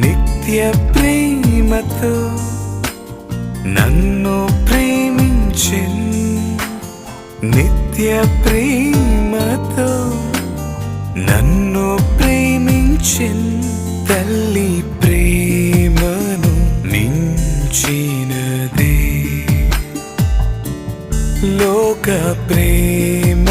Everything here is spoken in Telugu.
నిత్య ప్రేమతో నన్ను ప్రేమించిన్ నిత్య ప్రేమతో నన్ను लोक प्रेम